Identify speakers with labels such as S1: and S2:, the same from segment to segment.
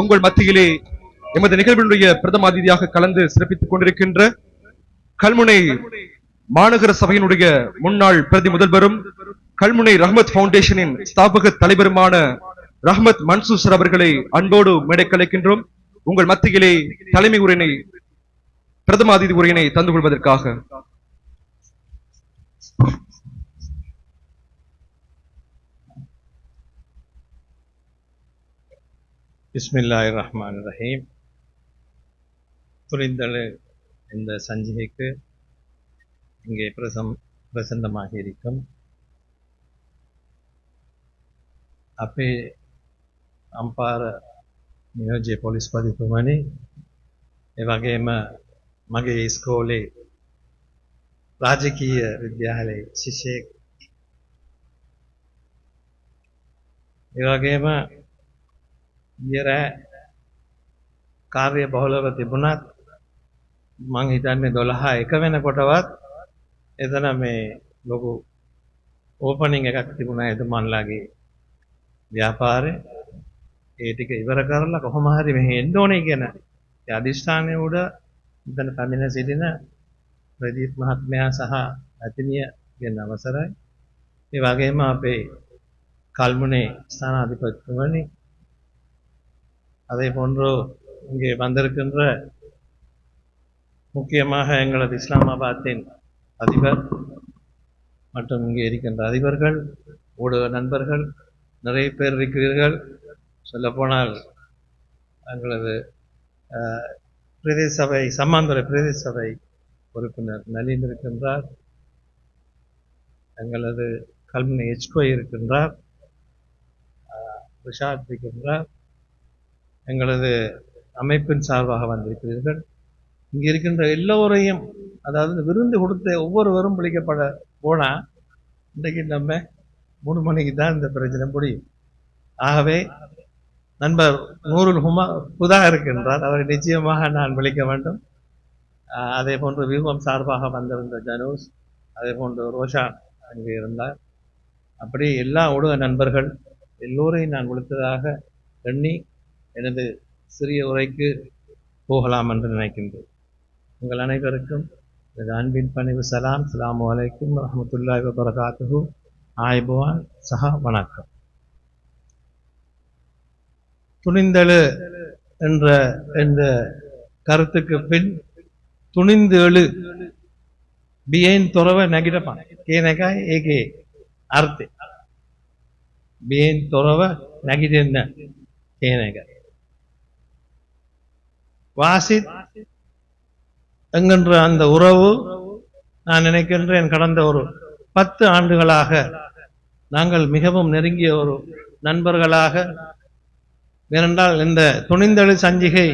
S1: உங்கள் மத்தியிலே எமது நிகழ்வினுடைய பிரதம அதிதியாக கலந்து சிறப்பித்துக் கொண்டிருக்கின்ற கல்முனை மாநகர சபையினுடைய முன்னாள் பிரதி முதல்வரும் கல்முனை ரஹ்மத் பவுண்டேஷனின் ஸ்தாபக தலைவருமான ரஹ்மத் மன்சூசர் அவர்களை அன்போடு மேடை கலைக்கின்றோம் உங்கள் மத்தியிலே தலைமை உரையினை பிரதம அதிதி உரையினை தந்து கொள்வதற்காக.
S2: பிஸ்மில்லாஹ் ரஹ்மான் ரஹீம் துணிந்தழு இந்த சஞ்சிகைக்கு இங்கே பிரசம் பிரசன்னமாக இருக்கும் අපේ අම්පාර නියෝජ්‍ය පොලිස් පදිතුමනි එවගේම මගේ ඉස්කෝලේ රාජකීය විද්‍යාලයේ ශිෂ්‍යයෙක් එවගේම ඊයර කාර්ය බහුලව තිබුණත් මං හිතන්නේ 12 එක වෙනකොටවත් එතන මේ ලොකු ඕපනින් එකක් තිබුණා එතුමන්ලාගේ ව්‍යාපාරේ ඒ ටික ඉවර කරලා කොහොම හරි මෙහෙ එන්න ඕනේ කියන ඒ අදිෂ්ඨානයේ උඩ මෙතන පැමිණ සිටින ප්‍රදීප් මහත්මයා සහ ඇතිනිය කියන අවසරයි. ඒ වගේම අපේ කල්මුනේ ස්ථානාධිපතිතුමනි அதே போன்று இங்கே வந்திருக்கின்ற முக்கியமாக எங்களது இஸ்லாமாபாத்தின் அதிபர் மற்றும் இங்கே இருக்கின்ற அதிபர்கள் ஊடக நண்பர்கள் நிறைய பேர் இருக்கிறீர்கள். சொல்லப்போனால் எங்களது பிரதேச சபை சம்மாந்துறை பிரதேச சபை உறுப்பினர் நலின் இருக்கின்றார். எங்களது கல்முனை எச்கோ இருக்கின்றார். அஹ், ரிஷாத் இருக்கின்றார். எங்களது அமைப்பின் சார்பாக வந்திருக்கிறீர்கள். இங்கே இருக்கின்ற எல்லோரையும் அதாவது விருந்து கொடுத்த ஒவ்வொருவரும் பிடிக்கப்பட போனால் இன்றைக்கு நம்ம மூணு மணிக்கு தான் இந்த பிரச்சனை முடியும். ஆகவே நண்பர் நூறுல் ஹுமா புதா இருக்கின்றார். அவரை நிச்சயமாக நான் விழிக்க வேண்டும். அதே போன்று வியூகம் சார்பாக வந்திருந்த ஜனூஸ் அதே போன்று ரோஷான் அங்கே இருந்தார். அப்படி எல்லா ஊடக நண்பர்கள் எல்லோரையும் நான் விളിத்ததாக எண்ணி எனது சிறிய உரைக்கு போகலாம் என்று நினைக்கின்றேன். உங்கள் அனைவருக்கும் எனது அன்பின் பணிவு சலாம். சலாம் வலைக்கும் ரஹமத்துல்லா வரகாத்து ஆய்பவான் சஹா வணக்கம். துணிந்தழு என்ற என்ற கருத்துக்கு பின் துணிந்து எழு பியேன் துறவ நெகிடப்பான். கேனகாய் ஏகே அர்த்தே. பியேன் துறவ நெகிடென்ன கேனகாய் வாசித் என்கின்ற அந்த உறவு நான் நினைக்கின்றேன் கடந்த ஒரு பத்து ஆண்டுகளாக நாங்கள் மிகவும் நெருங்கிய ஒரு நண்பர்களாக ஏனென்றால் இந்த துணிந்தழு சஞ்சிகை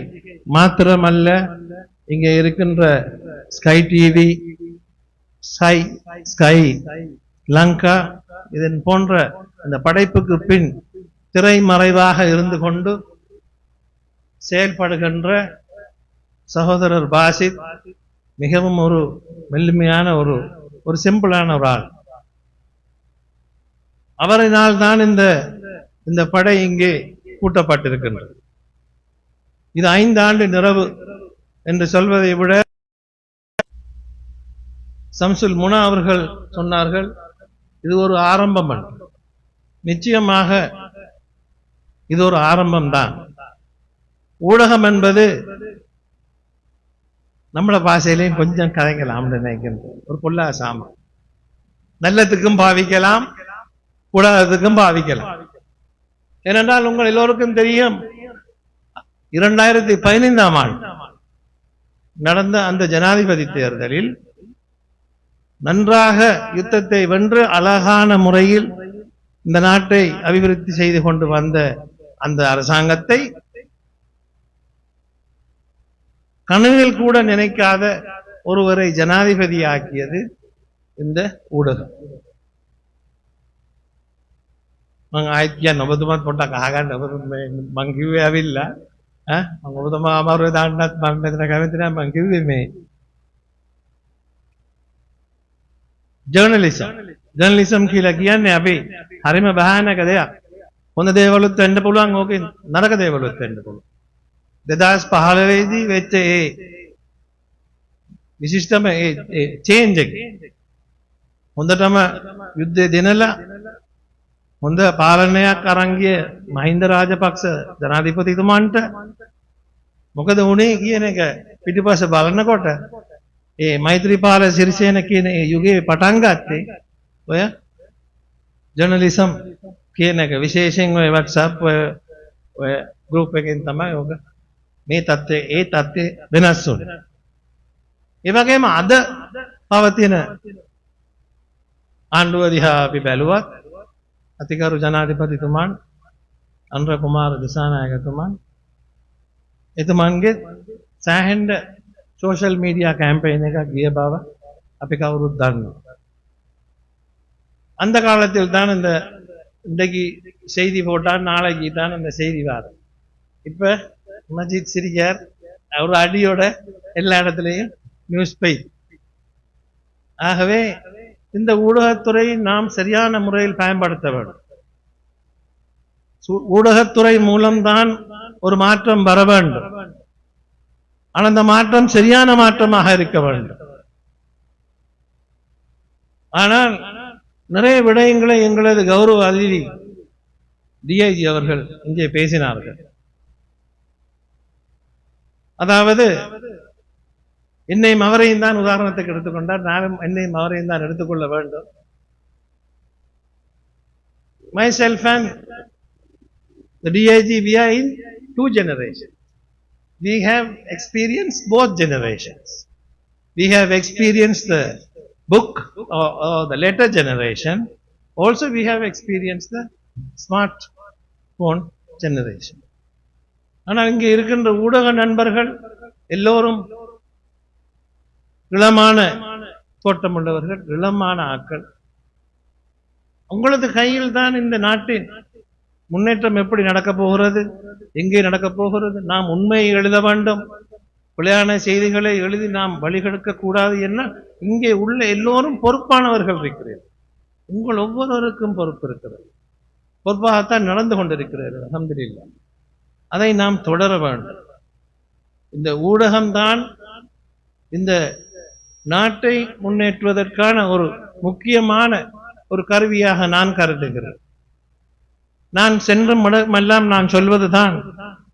S2: மாத்திரமல்ல இங்கே இருக்கின்ற ஸ்கை டிவி சை ஸ்கை லங்கா இதன் போன்ற அந்த படைப்புக்கு பின் திரைமறைவாக இருந்து கொண்டு செயல்படுகின்ற சகோதரர் பாசித் மிகவும் ஒரு மெல்லுமையான ஒரு ஒரு சிம்பிளான ஒரு ஆள். அவரினால் தான் இந்த இந்த படை இங்கே கூட்டப்பட்டிருக்கின்றது இது ஐந்து ஆண்டு நிறைவு என்று சொல்வதை விட சம்சுல் முனா அவர்கள் சொன்னார்கள் இது ஒரு ஆரம்பம் நிச்சயமாக இது ஒரு ஆரம்பம்தான். ஊடகம் என்பது நம்மளை பாசையிலையும் கொஞ்சம் கதைக்கலாம்னு நினைக்கின்றோம் ஒரு பொல்லா சாமான். நல்லத்துக்கும் பாவிக்கலாம் கூடாததுக்கும் பாவிக்கலாம். ஏனென்றால் உங்கள் எல்லோருக்கும் தெரியும் இரண்டாயிரத்தி பதினைந்தாம் ஆண்டு நடந்த அந்த ஜனாதிபதி தேர்தலில் நன்றாக யுத்தத்தை வென்று அழகான முறையில் இந்த நாட்டை அபிவிருத்தி செய்து கொண்டு வந்த அந்த அரசாங்கத்தை கனவில் கூட நினைக்காத ஒருவரை ஜனாதிபதி ஆக்கியது இந்த ஊடகம் මං ආයිත්‍ය නොබතුමත් පොඩ්ඩක් අහගන්න ඔබ මේ- මං කිව්වේ ඇවිල්ලා ඈ මං ඔබතුමා අමාරුවේ දාන්නත් මම මෙතන කැමති නැහැ මං කිව්වේ මේ ජර්නලිසම් ජර්නලිසම් කියලා කියන්නේ අපි හරිම භයානක දෙයක් හොඳ දේවලුත් වෙන්න පුළුවන් ඕකේ නරක දේවලුත් වෙන්න පුළුවන්. 2015 දී වෙච්ච ඒ විශිෂ්ටම ඒ ඒ චේන්ජ් එක. හොඳටම යුද්ධය දෙනලා හොඳ පාලනයක් අරන් ගිය මහින්ද රාජපක්ෂ ජනාධිපතිතුමන්ට මොකද වුණේ කියන එක පිටිපස්ස බලනකොට ඒ මෛත්‍රීපාල සිරිසේන කියන ඒ යුගයේ පටන් ගත්තේ ඔය ජර්නලිසම් කියන එක. විශේෂයෙන් ඔය WhatsApp ඔය ඔය group එකෙන් තමයි ඔක මේ தත්ත්වය ඒ தත්ත්වය වෙනස් වුණා. ඒ වගේම අද පවතින ආණ්ඩුව දිහා අපි බැලුවත් අතිගරු ජනාධිපතිතුමන් අනුර කුමාර දිසානායකතුමන් එතුමන්ගේ සෑහෙන සෝෂල් මීඩියා කැම්පේන් එකක් ගිය බව අපි කවුරුත් දන්නවා. அந்த காலத்தில் தான் இந்த இன்றைக்கு செய்தி போட்டால் நாளைக்கு தான் அந்த செய்தி வரும் இப்போ மஜித் சிரிக்கார் அவர் அடியோட எல்லா இடத்துலையும் நியூஸ் பை ஆகவே இந்த ஊடகத்துறை நாம் சரியான முறையில் பயன்படுத்த வேண்டும். ஊடகத்துறை மூலம்தான் ஒரு மாற்றம் வர வேண்டும். ஆனால் அந்த மாற்றம் சரியான மாற்றமாக இருக்க வேண்டும். ஆனால் நிறைய விடயங்களை எங்களது கௌரவ அதிதி டிஐஜி அவர்கள் இங்கே பேசினார்கள். அதாவது என்னையும் அவரையும் தான் உதாரணத்துக்கு எடுத்துக்கொண்டார் நானும் என்னையும் அவரையும் தான் எடுத்துக்கொள்ள வேண்டும் myself and the DIG we are in two generations we have experienced both generations we have experienced the book or, or the later generation also we have experienced the smartphone generation ஆனால் இங்கே இருக்கின்ற ஊடக நண்பர்கள் எல்லோரும் இளமான தோட்டம் உள்ளவர்கள் இளமான ஆட்கள் உங்களது கையில் தான் இந்த நாட்டின் முன்னேற்றம் எப்படி நடக்கப் போகிறது எங்கே நடக்கப் போகிறது? நாம் உண்மையை எழுத வேண்டும். பிழையான செய்திகளை எழுதி நாம் வழிகெடுக்க கூடாது என்ன இங்கே உள்ள எல்லோரும் பொறுப்பானவர்கள் இருக்கிறீர்கள் உங்கள் ஒவ்வொருவருக்கும் பொறுப்பு இருக்கிறது. பொறுப்பாகத்தான் நடந்து கொண்டிருக்கிறீர்கள் அல்ஹம்துலில்லாஹ். அதை நாம் தொடர வேண்டும் இந்த ஊடகம்தான் இந்த நாட்டை முன்னேற்றுவதற்கான ஒரு முக்கியமான ஒரு கருவியாக நான் கருதுகிறேன் நான் சென்ற இடமெல்லாம் நான் சொல்வதுதான்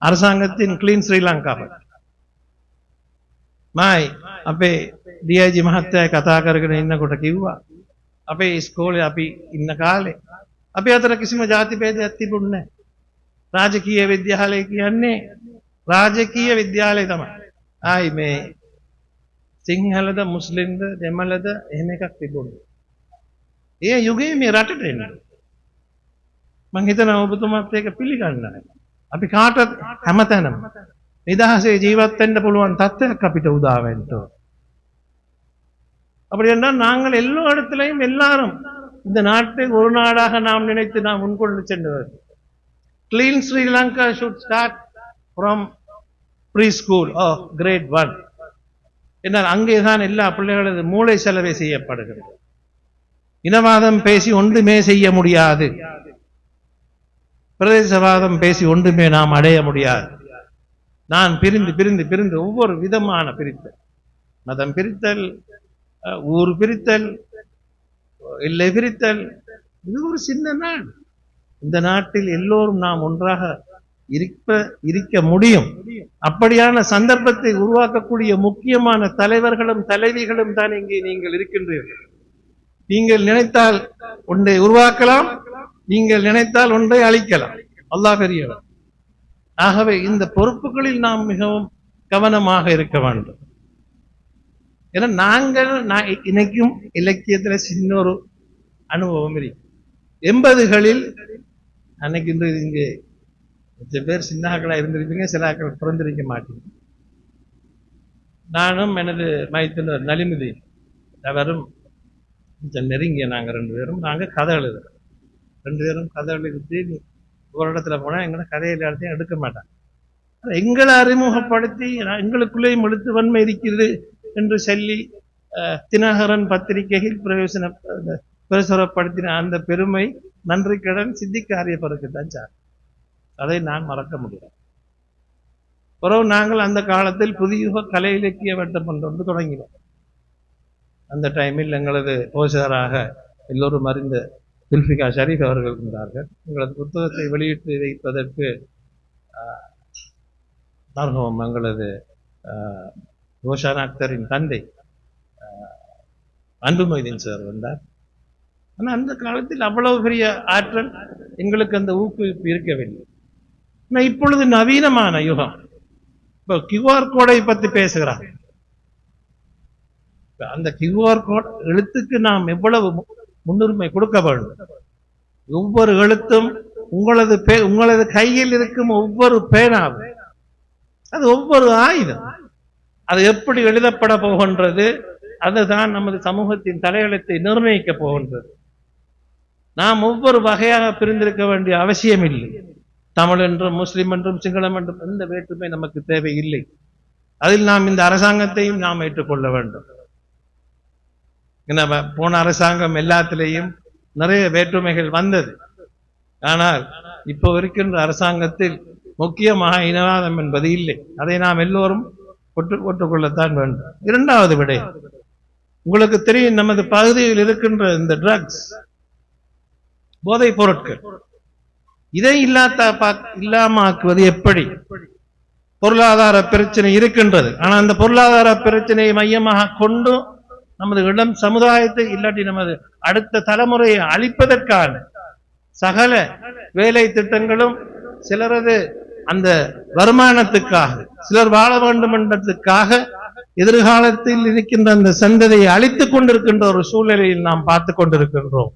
S2: அரசாங்கத்தின் கிளீன் ஸ்ரீலங்கா பற்றி. මයි අපේ දියජි මහත්තය කතා කරගෙන ඉන්නකොට කිව්වා අපේ ඉස්කෝලේ අපි ඉන්න කාලේ අපි අතර කිසිම ජාතිපේදයක් තිබුණේ නැහැ. රාජකීය විද්‍යාලය කියන්නේ රාජකීය විද්‍යාලය තමයි. ආයි මේ සිංහලද මුස්ලිම්ද දෙමළද එහෙම එකක් තිබුණේ. ඒ යුගයේ මේ රටට එන්නේ. මං හිතනවා ඔබතුමාත් ඒක පිළිගන්නයි. අපි කාටත් හැමතැනම නිදහසේ ජීවත් වෙන්න පුළුවන් තත්ත්වයක් අපිට උදා වෙන්න ඕන. அப்படி என்றால் நாங்கள் எல்லா இடத்திலையும் எல்லாரும் இந்த நாட்டை ஒரு நாடாக நாம் நினைத்து நாம் முன்கொண்டு சென்றவர் clean Sri Lanka should start from pre school or grade one என்னால் அங்கேதான் எல்லா பிள்ளைகளது மூளை செலவை செய்யப்படுகிறது இனவாதம் பேசி ஒன்றுமே செய்ய முடியாது பிரதேசவாதம் பேசி ஒன்றுமே நாம் அடைய முடியாது நான் பிரிந்து பிரிந்து பிரிந்து ஒவ்வொரு விதமான பிரித்தல் மதம் பிரித்தல் ஊர் பிரித்தல் இல்லை பிரித்தல் இது ஒரு சின்ன நாடு இந்த நாட்டில் எல்லோரும் நாம் ஒன்றாக இருக்க இருக்க முடியும். அப்படியான சந்தர்ப்பத்தை உருவாக்கக்கூடிய முக்கியமான தலைவர்களும் தலைவிகளும் தான் இங்கே நீங்கள் இருக்கின்றீர்கள். நீங்கள் நினைத்தால் ஒன்றை உருவாக்கலாம் நீங்கள் நினைத்தால் ஒன்றை அழிக்கலாம். அல்லாஹ் பெரியவர். ஆகவே இந்த பொறுப்புகளில் நாம் மிகவும் கவனமாக இருக்க வேண்டும். ஏன்னா நாங்கள் நான் இன்னைக்கும் இலக்கியத்தில் சின்ன ஒரு அனுபவம் இருக்கு. எண்பதுகளில் அன்னைக்கு இன்று இங்கே மிச்ச பேர் சின்னாக்களாக இருந்திருப்பீங்க சில ஆக்கள் பிறந்திருக்க மாட்டீங்க. நானும் எனது மைத்தினர் நலிமுதி அவரும் கொஞ்சம் நெருங்கிய நாங்க ரெண்டு பேரும் நாங்க கதை எழுதுறோம். ரெண்டு பேரும் கதை எழுதி ஒரு இடத்துல போனா எங்களை கதையில் எல்லாத்தையும் எடுக்க மாட்டாங்க. எங்களை அறிமுகப்படுத்தி எங்களுக்குள்ளேயும் எழுத்து வன்மை இருக்கிறது என்று சொல்லி அஹ், தினகரன் பத்திரிகையில் பிரயோசன பிரசுரப்படுத்தின அந்த பெருமை நன்றி கடன் சித்திக்காரியப்பருக்கு தான் சார். அதை நான் மறக்க முடியாது. பிறகு நாங்கள் அந்த காலத்தில் புதிய கலை இலக்கிய வட்டம் கொண்டு வந்து தொடங்கினோம். அந்த டைமில் எங்களது போஷகராக எல்லோரும் அறிந்த துல்ஃபிகா ஷரீஃப் அவர்கள் இருந்தார்கள். எங்களது புத்தகத்தை வெளியிட்டு வைப்பதற்கு ஆஹ், எங்களது ஆஹ், ரோஷான் அக்தரின் தந்தை அன்புமொய்தீன் சார் வந்தார். ஆனால் அந்த காலத்தில் அவ்வளவு பெரிய ஆற்றல் எங்களுக்கு அந்த ஊக்குவிப்பு இருக்கவில்லை. ஆனால் இப்பொழுது நவீனமான யுகம். இப்போ கியூஆர் கோடை பத்தி பேசுகிறார் அந்த கியூஆர் கோட் எழுத்துக்கு நாம் எவ்வளவு முன்னுரிமை கொடுக்க வேண்டும்? ஒவ்வொரு எழுத்தும் உங்களது பே உங்களது கையில் இருக்கும் ஒவ்வொரு பேனாவும் அது ஒவ்வொரு ஆயுதம். அது எப்படி எழுதப்பட போகின்றது? அதுதான் நமது சமூகத்தின் தலையெழுத்தை நிர்ணயிக்க போகின்றது. நாம் ஒவ்வொரு வகையாக பிரிந்திருக்க வேண்டிய அவசியம் இல்லை. தமிழ் என்றும் முஸ்லிம் என்றும் சிங்களம் என்றும் எந்த வேற்றுமை நமக்கு தேவை இல்லை அதில் நாம் இந்த அரசாங்கத்தையும் நாம் ஏற்றுக்கொள்ள வேண்டும். என்ன போன அரசாங்கம் எல்லாத்திலேயும் நிறைய வேற்றுமைகள் வந்தது. ஆனால் இப்போ இருக்கின்ற அரசாங்கத்தில் முக்கியமாக இனவாதம் என்பது இல்லை. அதை நாம் எல்லோரும் ஒட்டு ஒட்டுக்கொள்ளத்தான் வேண்டும். இரண்டாவது விடை. உங்களுக்கு தெரியும் நமது பகுதியில் இருக்கின்ற இந்த ட்ரக்ஸ் போதைப் பொருட்கள். இதை இல்லாத பா- இல்லாம ஆக்குவது எப்படி? பொருளாதார பிரச்சனை இருக்கின்றது. ஆனால் அந்த பொருளாதார பிரச்சனையை மையமாக கொண்டு நமது இளம் சமுதாயத்தை இல்லாட்டி நமது அடுத்த தலைமுறையை அழிப்பதற்கான சகல வேலை திட்டங்களும் சிலரது அந்த வருமானத்துக்காக சிலர் வாழ வேண்டும் என்றதுக்காக எதிர்காலத்தில் இருக்கின்ற அந்த சந்ததியை அழித்துக் கொண்டிருக்கின்ற ஒரு சூழ்நிலையில் நாம் பார்த்து கொண்டிருக்கின்றோம்.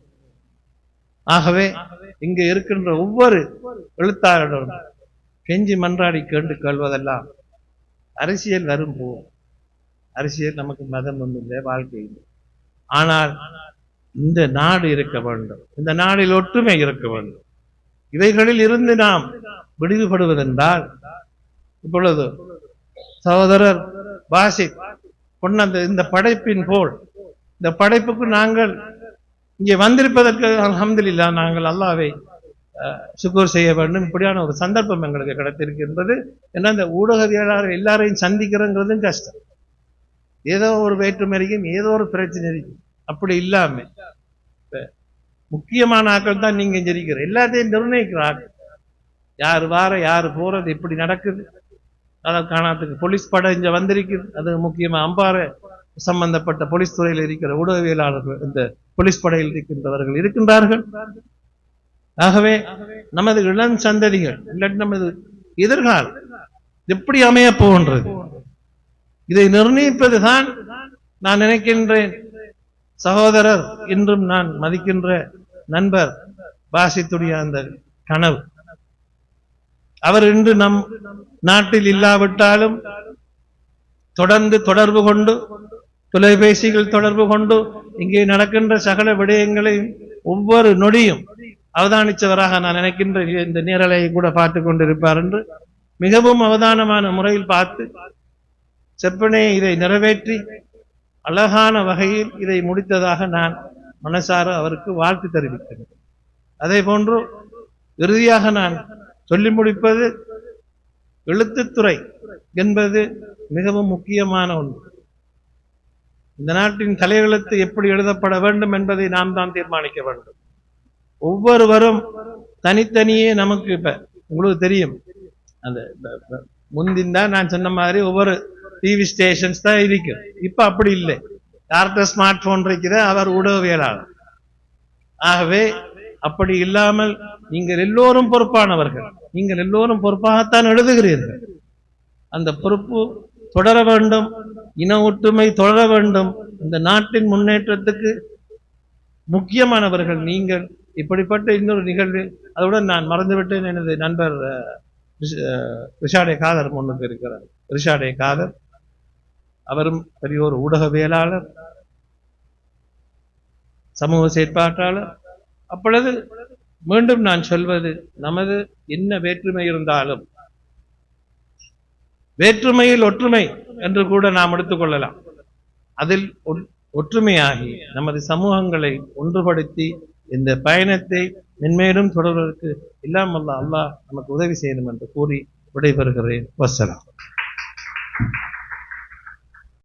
S2: ஆகவே இங்கு இருக்கின்ற ஒவ்வொரு எழுத்தாளரும் கெஞ்சி மன்றாடி கேண்டு கொள்வதெல்லாம் அரசியல் வரும் போவோம் அரசியல் நமக்கு மதம் ஒன்றுமில்லை வாழ்க்கை இல்லை. ஆனால் இந்த நாடு இருக்க வேண்டும். இந்த நாடில் ஒற்றுமை இருக்க வேண்டும். இவைகளில் இருந்து நாம் விடுவிப்படுவதென்றால் இப்பொழுது சகோதரர் வாசி கொண்ட இந்த படைப்பின் போல் இந்த படைப்புக்கு நாங்கள் இங்கே வந்திருப்பதற்கு அலமதுல்லா நாங்கள் அல்லாவை சுக்கூர் செய்ய வேண்டும். இப்படியான ஒரு சந்தர்ப்பம் எங்களுக்கு கிடைத்திருக்கின்றது. ஏன்னா இந்த ஊடகவியலாளர் எல்லாரையும் சந்திக்கிறோங்கிறதும் கஷ்டம். ஏதோ ஒரு வேற்றுமையும் ஏதோ ஒரு பிரச்சனை இருக்கும் அப்படி இல்லாம முக்கியமான ஆட்கள் தான் நீங்க ஜெரிக்கிற எல்லாத்தையும் நிர்ணயிக்கிற ஆக்கள் யார் வார யார் போறது இப்படி நடக்குது? அதை காணாத்துக்கு போலீஸ் படம் இங்க வந்திருக்குது. அது முக்கியமா அம்பாறை சம்பந்தப்பட்ட போலீஸ் துறையில் இருக்கிற ஊடகவியலாளர்கள் இந்த போலீஸ் படையில் இருக்கின்றவர்கள் இருக்கின்றார்கள். ஆகவே நமது இளம் சந்ததிகள் இல்லாட்டி நமது எதிர்காலம் எப்படி அமைய போகின்றது? இதை நிர்ணயிப்பதுதான் நான் நினைக்கின்றேன். சகோதரர் இன்றும் நான் மதிக்கின்ற நண்பர் பாசித்துடைய அந்த கனவு. அவர் இன்று நம் நாட்டில் இல்லாவிட்டாலும் தொடர்ந்து தொடர்பு கொண்டு தொலைபேசிகள் தொடர்பு கொண்டு இங்கே நடக்கின்ற சகல விடயங்களையும் ஒவ்வொரு நொடியும் அவதானித்தவராக நான் நினைக்கின்ற இந்த நேரலையை கூட பார்த்து கொண்டிருப்பார் என்று மிகவும் அவதானமான முறையில் பார்த்து செப்பனே இதை நிறைவேற்றி அழகான வகையில் இதை முடித்ததாக நான் மனசார அவருக்கு வாழ்த்து தெரிவிக்கிறேன். அதே போன்று இறுதியாக நான் சொல்லி முடிப்பது எழுத்துத்துறை என்பது மிகவும் முக்கியமான ஒன்று. இந்த நாட்டின் தலையெழுத்து எப்படி எழுதப்பட வேண்டும் என்பதை நாம் தான் தீர்மானிக்க வேண்டும். ஒவ்வொருவரும் தனித்தனியே நமக்கு இப்ப உங்களுக்கு தெரியும். அந்த முந்தின் தான் நான் சொன்ன மாதிரி ஒவ்வொரு டிவி ஸ்டேஷன்ஸ் தான் இருக்கும். இப்ப அப்படி இல்லை. யார்கிட்ட ஸ்மார்ட் போன் இருக்கிற அவர் ஊடகவியலாளர். ஆகவே அப்படி இல்லாமல் நீங்கள் எல்லோரும் பொறுப்பானவர்கள். நீங்கள் எல்லோரும் பொறுப்பாகத்தான் எழுதுகிறீர்கள். அந்த பொறுப்பு தொடர வேண்டும். இன ஒற்றுமை தொடர வேண்டும். இந்த நாட்டின் முன்னேற்றத்துக்கு முக்கியமானவர்கள் நீங்கள். இப்படிப்பட்ட இன்னொரு நிகழ்வு அதோடு நான் மறந்துவிட்டேன். எனது நண்பர் ரிஷாடே காதர் முன்னுக்கு இருக்கிறார். ரிஷாடே காதர். அவரும் பெரிய ஒரு ஊடகவியலாளர் சமூக செயற்பாட்டாளர். அப்பொழுது மீண்டும் நான் சொல்வது நமது என்ன வேற்றுமை இருந்தாலும் வேற்றுமையில் ஒற்றுமை என்று கூட நாம் எடுத்துக்கொள்ளலாம் அதில் ஒற்றுமையாகி நமது சமூகங்களை ஒன்றுபடுத்தி இந்த பயணத்தை மென்மேலும் தொடர்வதற்கு இல்லாமல் அல்லாஹ் நமக்கு உதவி செய்யணும் என்று கூறி விடைபெறுகிறேன். வசலாம்